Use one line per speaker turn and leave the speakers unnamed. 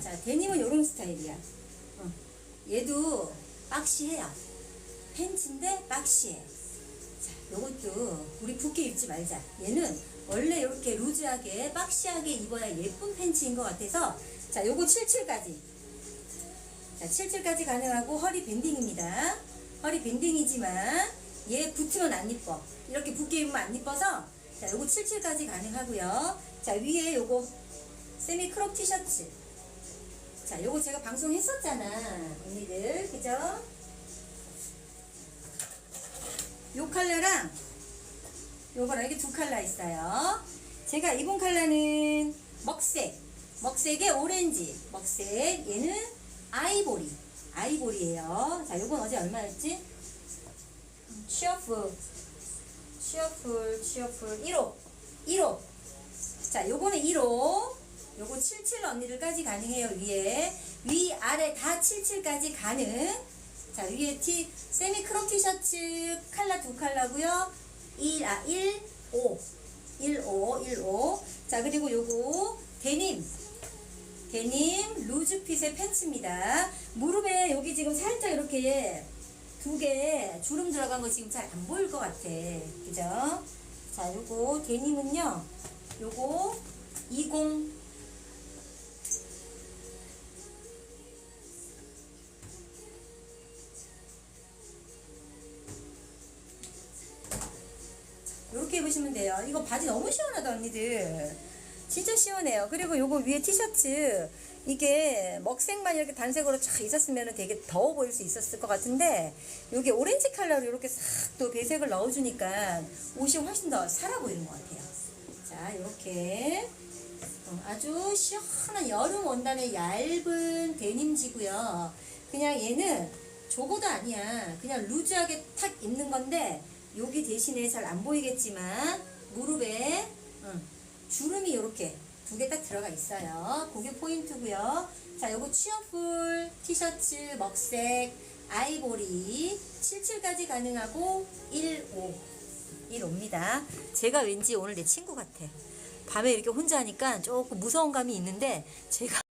자, 데님은 요런 스타일이야. 어. 얘도 박시해요. 팬츠인데 박시해. 자, 요것도 우리 붓게 입지 말자. 얘는 원래 이렇게 루즈하게 박시하게 입어야 예쁜 팬츠인 것 같아서 자, 요거 77까지. 자, 77까지 가능하고 허리 밴딩입니다. 허리 밴딩이지만 얘 붙으면 안 이뻐. 이렇게 붓게 입으면 안 이뻐서 자, 요거 77까지 가능하고요. 자, 위에 요거 세미 크롭 티셔츠. 자, 요거 제가 방송했었잖아. 언니들. 그죠? 요 컬러랑 요거랑 이게 두 컬러 있어요. 제가 입은 컬러는 먹색. 먹색에 오렌지. 먹색. 얘는 아이보리. 아이보리예요. 자, 요건 어제 얼마였지? 취어풀. 취어풀, 취어풀. 1호. 1호. 자, 요거는 1호. 요거 77 언니들까지 가능해요, 위에. 위, 아래 다 77까지 가능. 자, 위에 티, 세미 크롭 티셔츠 칼라 두 칼라고요 1, 아, 1, 5. 1, 5, 1, 5. 자, 그리고 요거 데님. 데님 루즈핏의 팬츠입니다. 무릎에 여기 지금 살짝 이렇게 두 개 주름 들어간 거 지금 잘 안 보일 것 같아. 그죠? 자, 요거 데님은요. 요거 20 이렇게 입으시면 돼요. 이거 바지 너무 시원하다 언니들. 진짜 시원해요. 그리고 요거 위에 티셔츠 이게 먹색만 이렇게 단색으로 쫙 있었으면 되게 더워 보일 수 있었을 것 같은데 요게 오렌지 컬러로 이렇게 싹 또 배색을 넣어주니까 옷이 훨씬 더 살아 보이는 것 같아요. 자 이렇게 어, 아주 시원한 여름 원단의 얇은 데님지고요. 그냥 얘는 저거도 아니야. 그냥 루즈하게 탁 입는 건데 여기 대신에 잘 안 보이겠지만 무릎에 응, 주름이 이렇게 두 개 딱 들어가 있어요. 그게 포인트고요. 자, 요거 취어풀 티셔츠 먹색 아이보리 77까지 가능하고 15 15입니다. 제가 왠지 오늘 내 친구 같아. 밤에 이렇게 혼자 하니까 조금 무서운 감이 있는데 제가